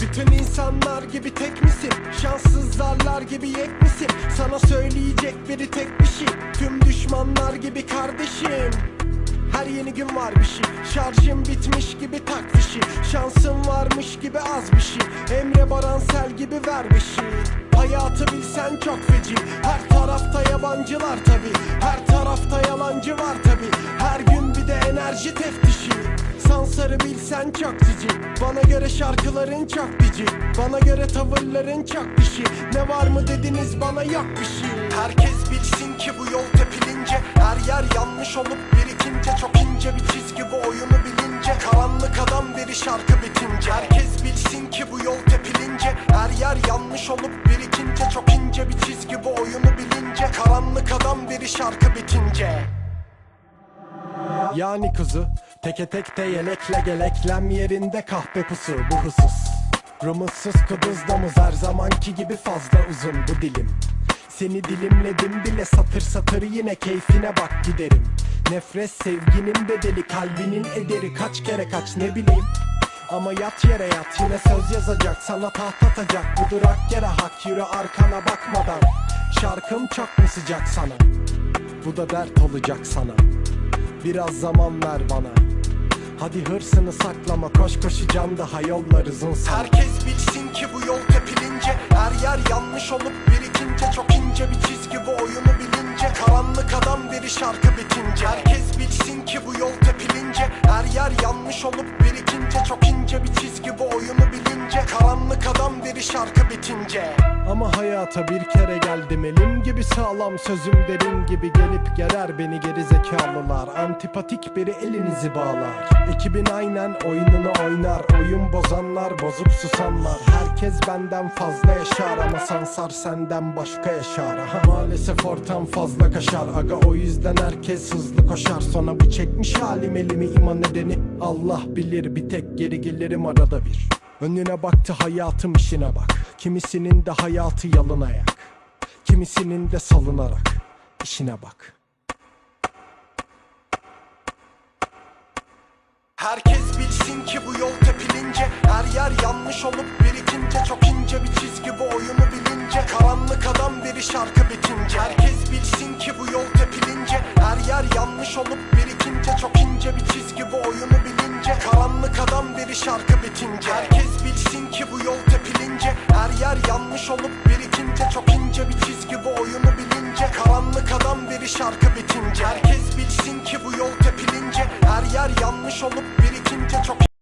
Bütün insanlar gibi tek misin? Şanssız gibi yek misin? Sana söyleyecek biri tek bir şey Tüm düşmanlar gibi kardeşim her yeni gün var bir şey. Şarjım bitmiş gibi tak fişi Şansım varmış gibi az bir şey. Emre Baransel gibi ver bir şey. Hayatı bilsen çok feci. Her tarafta yabancılar tabi Her tarafta yalancı var tabi Her gün bir de enerji teftişi. Sansarı bilsen çok cici. Bana göre şarkıların çok bici. Bana göre tavırların çok dişi Ne var mı dediniz bana yok bir şey. Herkes bilsin ki bu yol tepilince Her yer yanlış olup birikince Çok ince bir çizgi bu oyunu bilince Karanlık adam biri şarkı bitince. Herkes bilsin ki bu yol tepilince Her yer yanlış olup birikince Çok ince bir çizgi bu oyunu bilince Karanlık adam biri şarkı bitince. Yani kuzu Teke tek de yelekle geleklem yerinde kahpe pusu bu husus Rumutsuz kuduz domuz her zamanki gibi fazla uzun bu dilim Seni dilimledim bile satır satır yine keyfine bak giderim. Nefret sevginin bedeli kalbinin ederi. Kaç kere kaç ne bileyim. Ama yat yere yat yine söz yazacak sana taht atacak. Bu durak yere hak yürü arkana bakmadan. Şarkım çok mu sıcak sana? Bu da dert olacak sana. Biraz zaman ver bana Hadi hırsını saklama koş koşacağım daha yollar uzun. Herkes bilsin ki bu yol tepilince Her yer yanlış olup birikince Çok ince bir çizgi bu oyunu bilince Karanlık adam biri şarkı bitince Herkes bilsin ki bu yol tepilince Her yer yanlış olup birikince Çok ince bir çizgi bu oyunu bilince Karanlık adam biri şarkı bitince. Ama hayata bir kere geldim elim gibi sağlam Sözüm derin gibi gelip gerer beni geri zekalılar Antipatik biri elinizi bağlar. Ekibin aynen oyununu oynar Oyun bozanlar bozup susanlar. Herkes benden fazla yaşar Ama sansar senden başka yaşar. Aha. Maalesef ortam fazla kaşar. Aga o yüzden herkes hızlı koşar. Sonra bu çekmiş halim elimi iman nedeni Allah bilir bir tek geri gelirim arada bir Önüne baktı hayatım işine bak. Kimisinin de hayatı yalın ayak. Kimisinin de salınarak işine bak. Herkes bilsin ki bu yol tepilince Her yer yanlış olup birikince Çok ince bir çizgi bu oyunu bilince Karanlık adam biri şarkı bitince. Herkes bilsin ki bu yol tepilince Her yer yanlış olup birikince Çok ince bir çizgi bu oyunu bilince düşünce Karanlık adam biri şarkı bitince Herkes bilsin ki bu yol tepilince Her yer yanlış olup birikince Çok ince bir çizgi bu oyunu bilince Karanlık adam biri şarkı bitince Herkes bilsin ki bu yol tepilince Her yer yanlış olup